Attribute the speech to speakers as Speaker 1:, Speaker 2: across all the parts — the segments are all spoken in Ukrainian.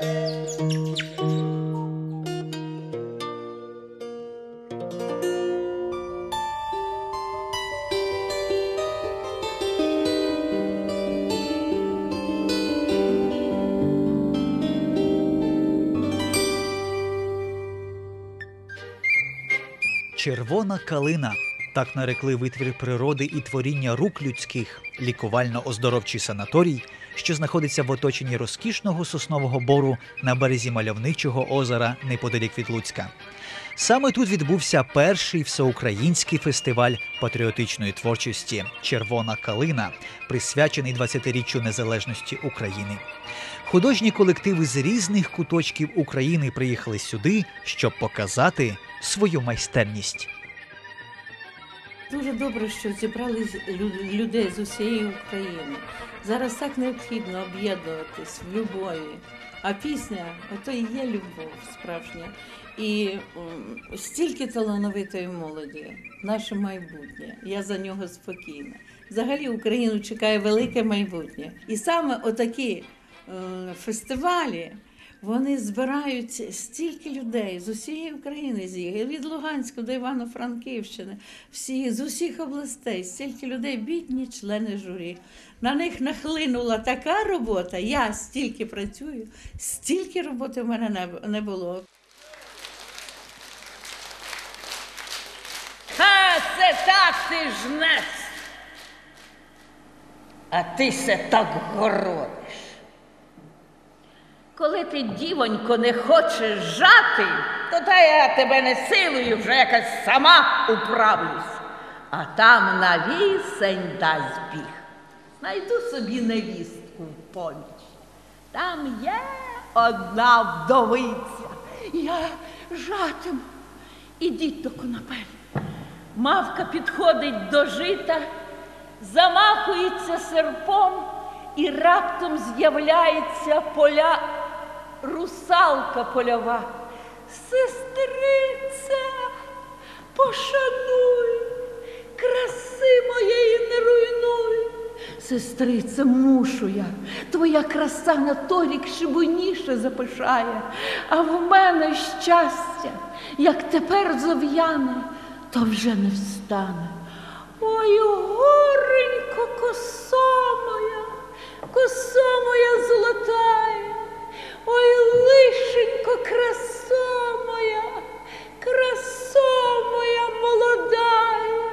Speaker 1: Червона калина. Так нарекли витвір природи і творіння рук людських, лікувально-оздоровчий санаторій, що знаходиться в оточенні розкішного соснового бору на березі мальовничого озера неподалік від Луцька. Саме тут відбувся перший всеукраїнський фестиваль патріотичної творчості Червона калина, присвячений 20-річчю незалежності України. Художні колективи з різних куточків України приїхали сюди, щоб показати свою майстерність.
Speaker 2: Дуже добре, що зібрали з- людей з усієї України. Зараз так необхідно об'єднуватись в любові. А пісня ото і є любов справжня. І стільки талановитої молоді, наше майбутнє. Я за нього спокійна. Взагалі Україну чекає велике майбутнє. І саме отакі е, фестивалі. Вони збирають стільки людей з усієї України, з від Луганська до Івано-Франківщини, всі з усіх областей, стільки людей, бідні члени журі. На них нахлинула така робота. Я стільки працюю, стільки роботи в мене не- було.
Speaker 3: Ха, це так ти жнець. А ти се так городиш. Коли ти, дівонько, не хочеш жати, то та я тебе не силою вже якась сама управлюсь. А там на вісень дасть біг. Знайду собі невістку в поміч. Там є одна вдовиця. Я жатиму. Ідіть до конопель. Мавка підходить до жита, замахується серпом і раптом з'являється поля русалка польова. Сестриця, пошануй, краси моєї не руйнуй. Сестрице, мушу я, твоя краса на торік шибуніше запишає, а в мене щастя, як тепер зов'яне, то вже не встане. Ой, горенько, косо моя, косо моя золотая, ой, лишенько, красо моя, красо моя молодая.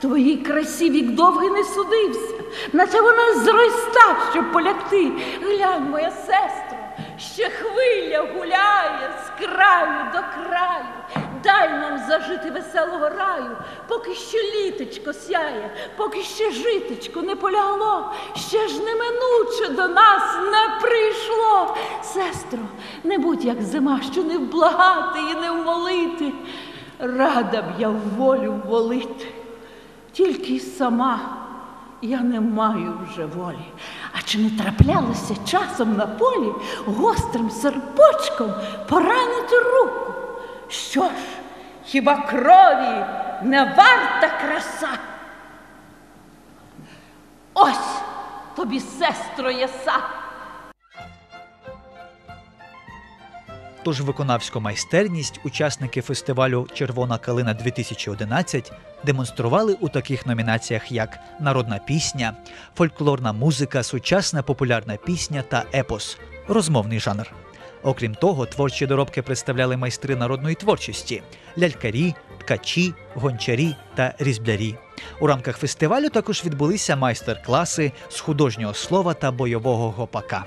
Speaker 3: Твоїй красі вік довгий не судився, наче вона зростав, щоб полягти. Глянь, моя сестро, ще хвиля гуляє з краю до краю. Дай нам зажити веселого раю, поки ще літочко сяє, поки ще житочко не полягло, ще ж неминуче до нас не прийшло. Сестро, не будь як зима, що не вблагати і не вмолити. Рада б я волю волити. Тільки й сама я не маю вже волі. А чи не траплялося часом на полі гострим серпочком поранити руку? Що ж, хіба крові не варта краса? Ось тобі, сестро, яса.
Speaker 1: Тож виконавську майстерність учасники фестивалю Червона калина 2011 демонстрували у таких номінаціях, як народна пісня, фольклорна музика, сучасна популярна пісня та епос розмовний жанр. Окрім того, творчі доробки представляли майстри народної творчості лялькарі, ткачі, гончарі та різблярі. У рамках фестивалю також відбулися майстер-класи з художнього слова та бойового гопака.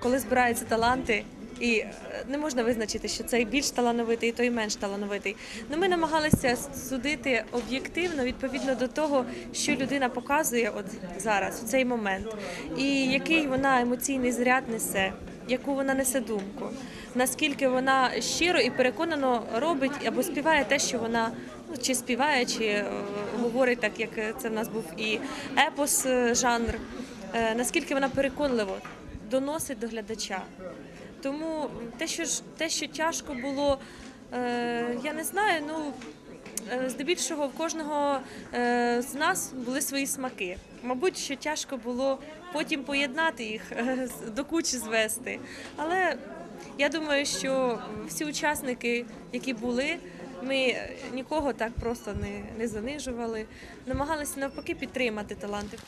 Speaker 4: коли збираються таланти, і е, не можна визначити, що цей більш талановитий, і той менш талановитий. Ну ми намагалися судити об'єктивно відповідно до того, що людина показує от зараз, у цей момент, і який вона емоційний заряд несе, яку вона несе думку, наскільки вона щиро і переконано робить або співає те, що вона. ну, Чи співає, чи е, говорить так, як це в нас був і епос е, жанр, е, наскільки вона переконливо доносить до глядача. Тому те, що те, що тяжко було, я не знаю. Ну
Speaker 5: здебільшого в кожного е, з нас були свої смаки. Мабуть, що тяжко було потім поєднати їх, е, до кучі звести. Але я думаю, що всі учасники, які були, ми е, нікого так просто не, не занижували, намагалися навпаки підтримати таланти.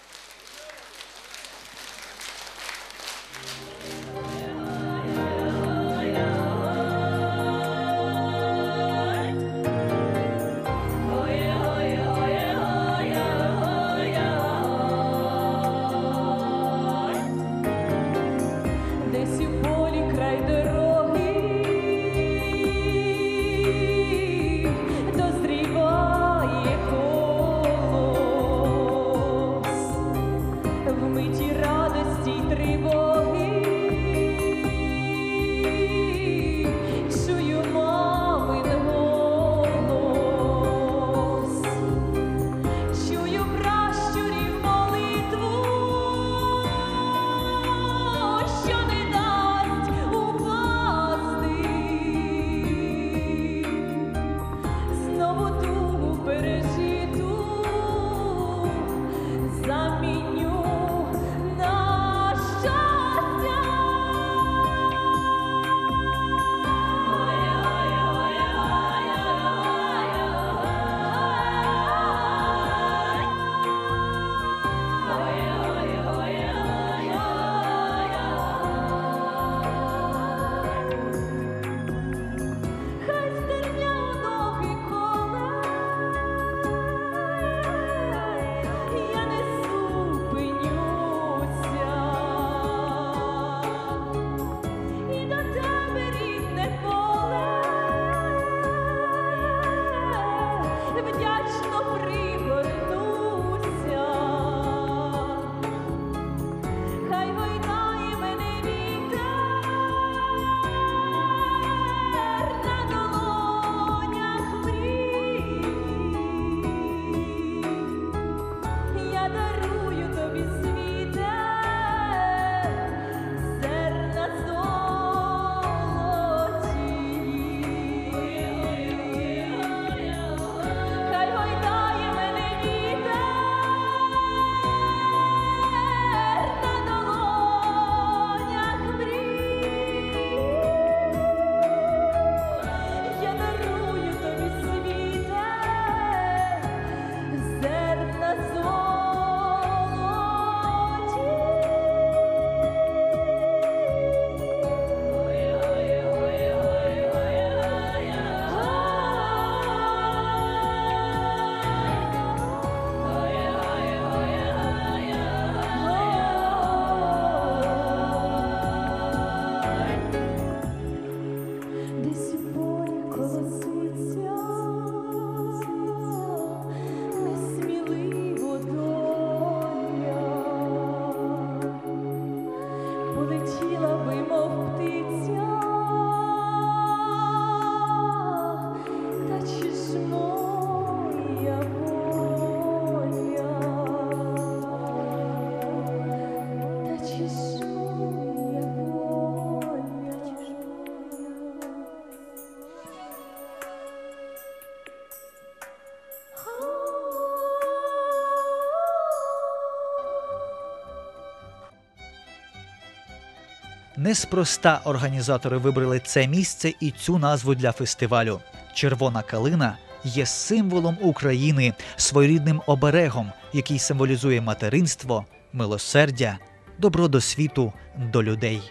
Speaker 1: Неспроста організатори вибрали це місце і цю назву для фестивалю. Червона калина є символом України, своєрідним оберегом, який символізує материнство, милосердя, добро до світу, до людей.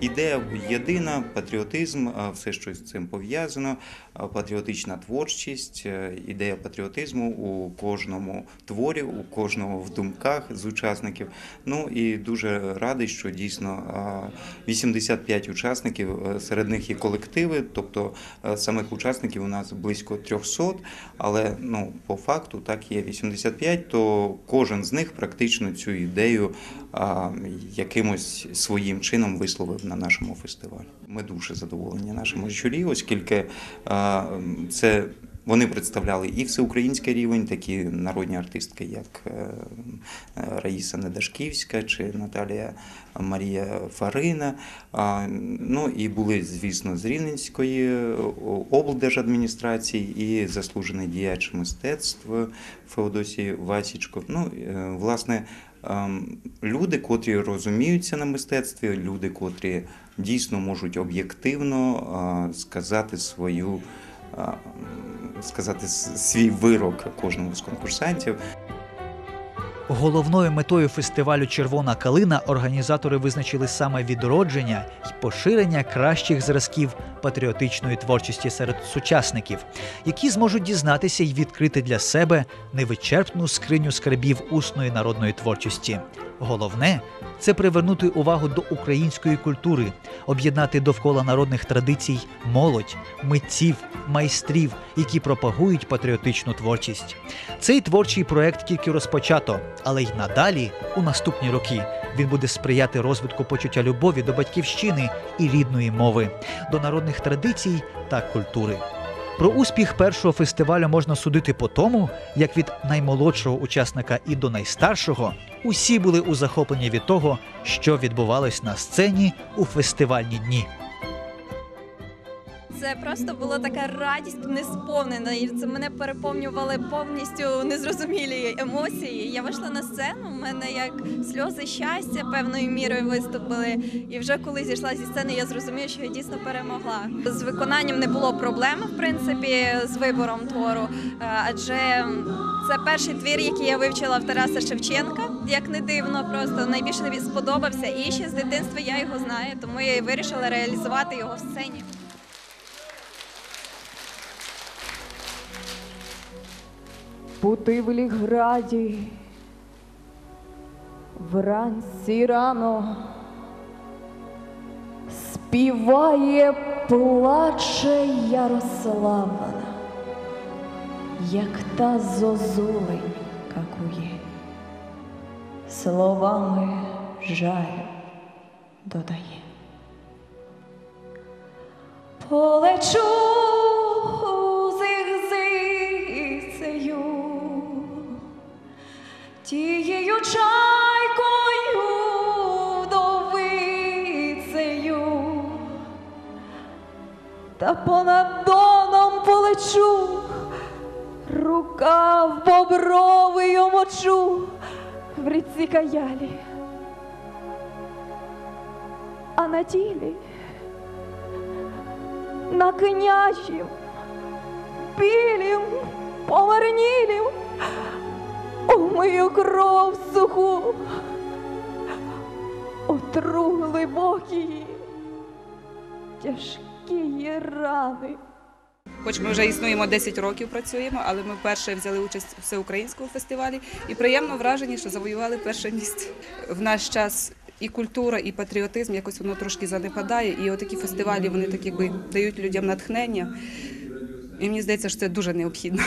Speaker 6: Ідея єдина, патріотизм, все, що з цим пов'язано, патріотична творчість, е, ідея патріотизму у кожному творі, у кожного в думках з учасників. Ну і дуже радий, що дійсно 85 учасників, е, серед них є колективи, тобто е, самих учасників у нас близько 300, але ну, по факту так є 85, то кожен з них практично цю ідею якимось своїм чином висловив на нашому фестивалі. Ми дуже задоволені нашому журі, оскільки це Вони представляли і всеукраїнський рівень, такі народні артистки, як е, Раїса Недашківська чи Наталія Марія Фарина. Ну і були, звісно, з Рівненської е, облдержадміністрації і заслужений діяч мистецтв Феодосій Васічко. Ну, е, власне, люди, котрі розуміються на мистецтві, люди, котрі дійсно можуть об'єктивно е, сказати свою. е, Сказати свій вирок кожному з конкурсантів.
Speaker 1: Головною метою фестивалю Червона калина організатори визначили саме відродження і поширення кращих зразків патріотичної творчості серед сучасників, які зможуть дізнатися і відкрити для себе невичерпну скриню скарбів усної народної творчості. Головне це привернути увагу до української культури, об'єднати довкола народних традицій молодь, митців, майстрів, які пропагують патріотичну творчість. Цей творчий проект тільки розпочато, але й надалі, у наступні роки, він буде сприяти розвитку почуття любові до батьківщини і рідної мови, до народних традицій та культури. Про успіх першого фестивалю можна судити по тому, як від наймолодшого учасника і до найстаршого усі були у захопленні від того, що відбувалось на сцені у фестивальні дні.
Speaker 7: Це просто була така радість несповнена, і це мене переповнювали повністю незрозумілі емоції. Я вийшла на сцену, в мене як сльози щастя певною мірою виступили. І вже коли зійшла зі сцени, я зрозуміла, що я дійсно перемогла. З виконанням не було проблем, в принципі, з вибором твору, е, адже це перший твір, який я вивчила в Тараса Шевченка. Як не дивно, просто найбільше сподобався. І ще з дитинства я його знаю, тому я вирішила реалізувати його в сцені.
Speaker 8: Путивліграді вранці рано співає, плаче Ярославна, як та зозулень какує, словами жаль додає. Полечу тією чайкою вдовицею, та понад доном полечу, рука в бобровий омочу в ріці каялі, а на тілі на княжім, білім, помарнілім, умию кров суху, отру глибокі, тяжкі рани.
Speaker 9: Хоч ми вже існуємо 10 років, працюємо, але ми вперше взяли участь у всеукраїнському фестивалі і приємно вражені, що завоювали перше місце. В наш час і культура, і патріотизм якось воно трошки занепадає. І отакі фестивалі вони так якби дають людям натхнення. І мені здається, що це дуже необхідно.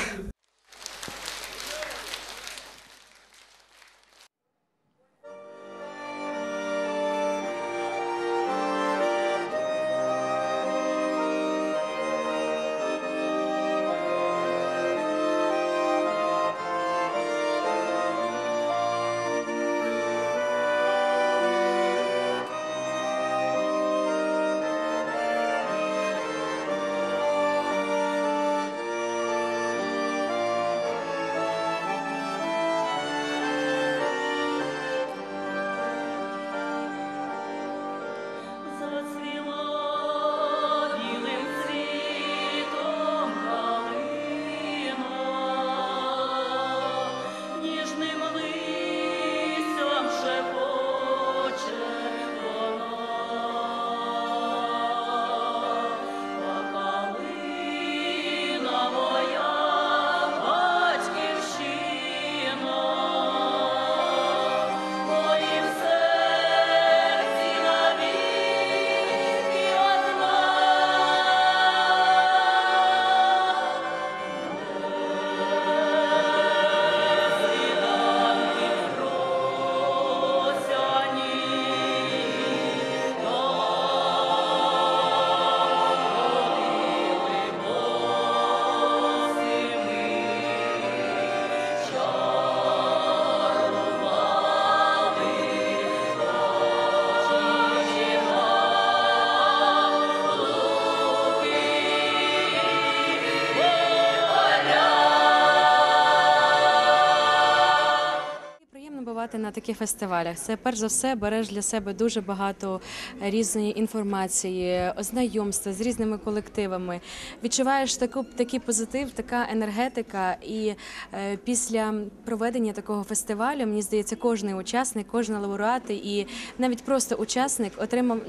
Speaker 10: На таких фестивалях? Це перш за все береш для себе дуже багато різної інформації, ознайомства з різними колективами. Відчуваєш таку такий позитив, така енергетика. І е, після проведення такого фестивалю, мені здається, кожен учасник, кожен лауреат і навіть просто учасник отримав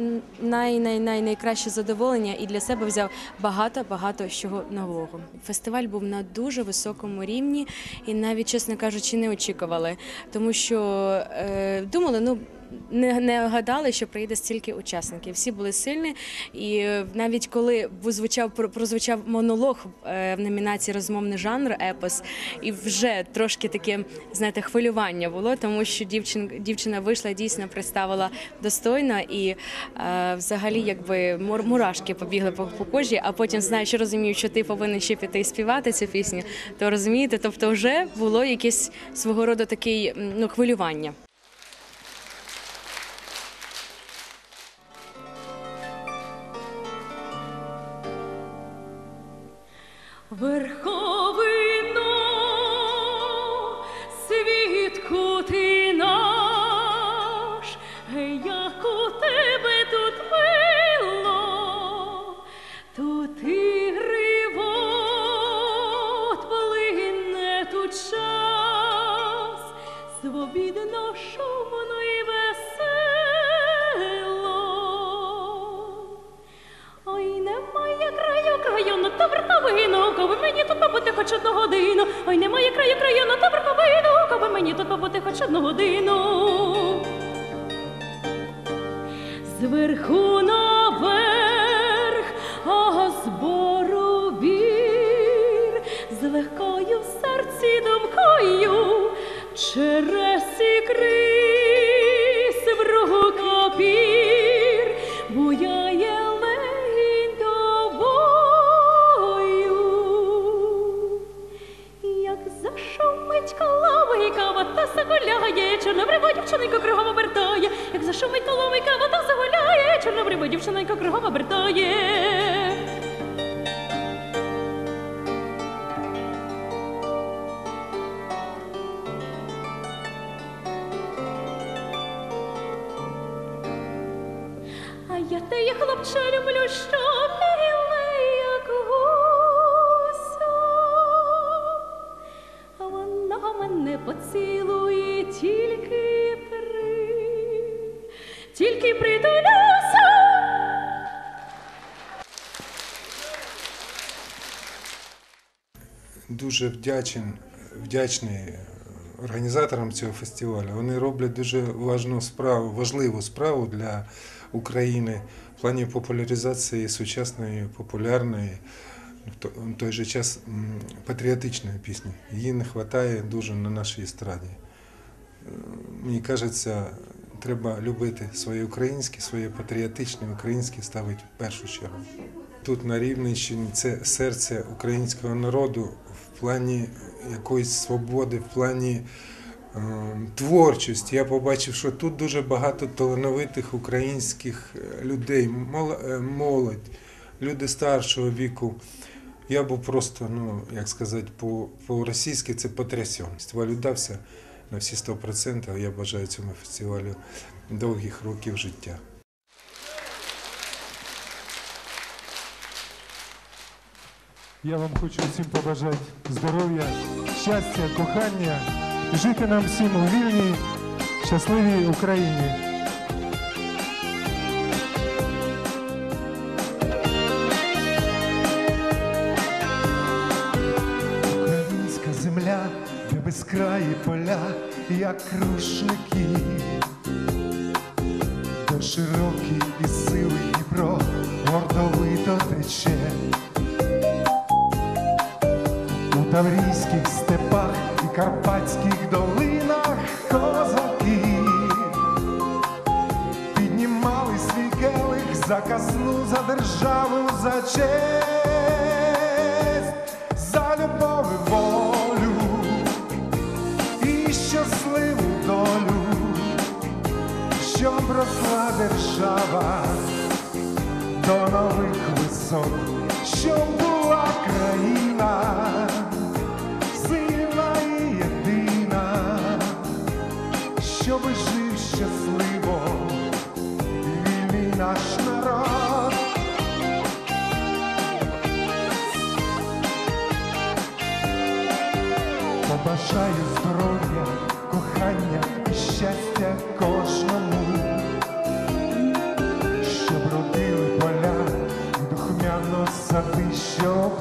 Speaker 10: най, най, най, найкраще задоволення і для себе взяв багато багато чого нового. Фестиваль був на дуже високому рівні, і навіть, чесно кажучи, не очікували, тому що думали, ну. Не, не гадали, що приїде стільки учасників. Всі були сильні, і навіть коли звучав прозвучав монолог е, в номінації Розмовний жанр епос, і вже трошки таке знаєте хвилювання було, тому що дівчин, дівчина вийшла дійсно представила достойно, і е, взагалі, якби мур, мурашки побігли по, по кожі, а потім знаєш, розумію, що ти повинен ще піти і співати цю пісню, то розумієте, тобто вже було якесь свого роду таке ну, хвилювання.
Speaker 5: Свобідно, шумно і весело. Ой, немає краю, краю, на та верховину, коли мені тут побути хоч одну. Ой, немає краю, краю, на та верховину, коли мені тут побути хоч одну годину. Зверху наверх, а збору з легкою в серці думкою, через чорнобрива дівчиненько кругом обертає, як зашумить коломийка, вода загуляє, чорнобрива дівчиненько кругом обертає. Хлопче люблю, що білий, як гуся. Вона мене поцілує тільки при, тільки притулюся.
Speaker 11: дуже вдячен, вдячний організаторам цього фестивалю. Вони роблять дуже важну справу, важливу справу для України в плані популяризації сучасної, популярної, в той же час патріотичної пісні. Її не вистачає дуже на нашій естраді. Е, Мені кажеться, треба любити своє українське, своє патріотичне, українське ставити в першу чергу. Тут на Рівненщині це серце українського народу в плані якоїсь свободи, в плані е, творчості. Я побачив, що тут дуже багато талановитих українських е, людей, е, молодь, люди старшого віку. Я був просто, ну як сказати, по- по-російськи це потрясен. Фестиваль удався на всі 100%. Я бажаю цьому фестивалю довгих років життя.
Speaker 12: Я вам хочу всім побажати здоров'я, щастя, кохання, жити нам всім у вільній, щасливій Україні.
Speaker 13: Українська земля, де безкраї поля, як рушники, права до нових висот, щоб була країна, сильна і єдина, щоб жив щасливо, вільний наш народ. Побажаю здоров'я, кохання і щастя. to be sure.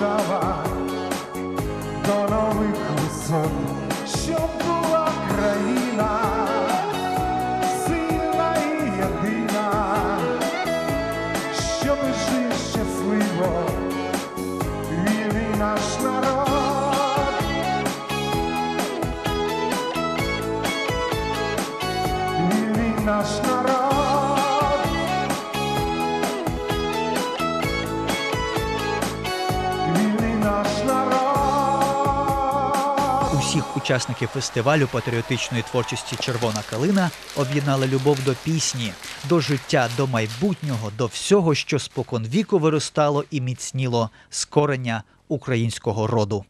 Speaker 13: shower Gonna be concerned
Speaker 1: Shampoo Учасники фестивалю патріотичної творчості Червона калина об'єднали любов до пісні, до життя, до майбутнього, до всього, що споконвіку виростало і міцніло з корення українського роду.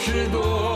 Speaker 14: 是多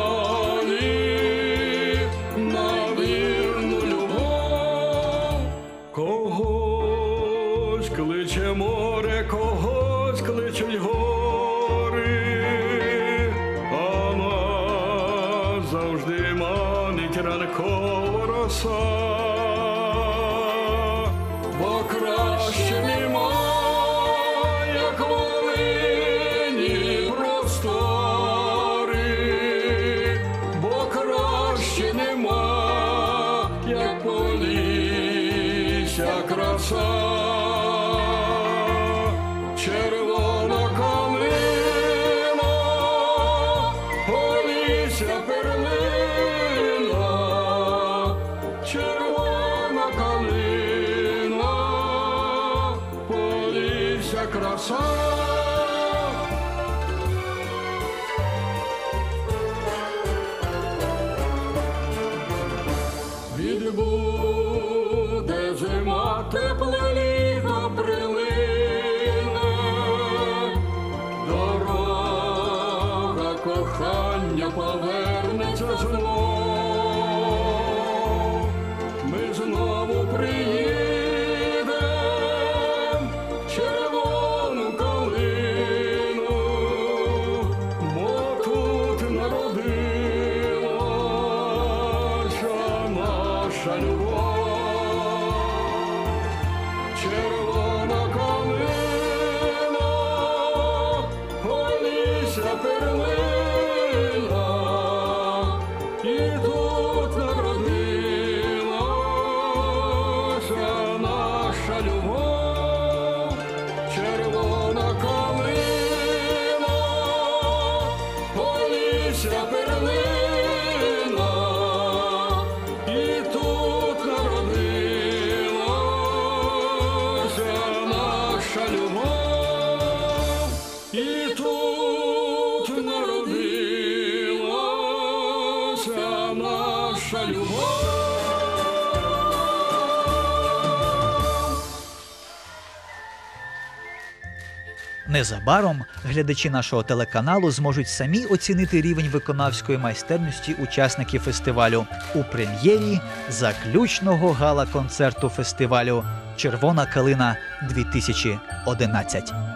Speaker 14: song. Sure.
Speaker 1: Незабаром глядачі нашого телеканалу зможуть самі оцінити рівень виконавської майстерності учасників фестивалю. У прем'єрі заключного гала-концерту фестивалю Червона калина 2011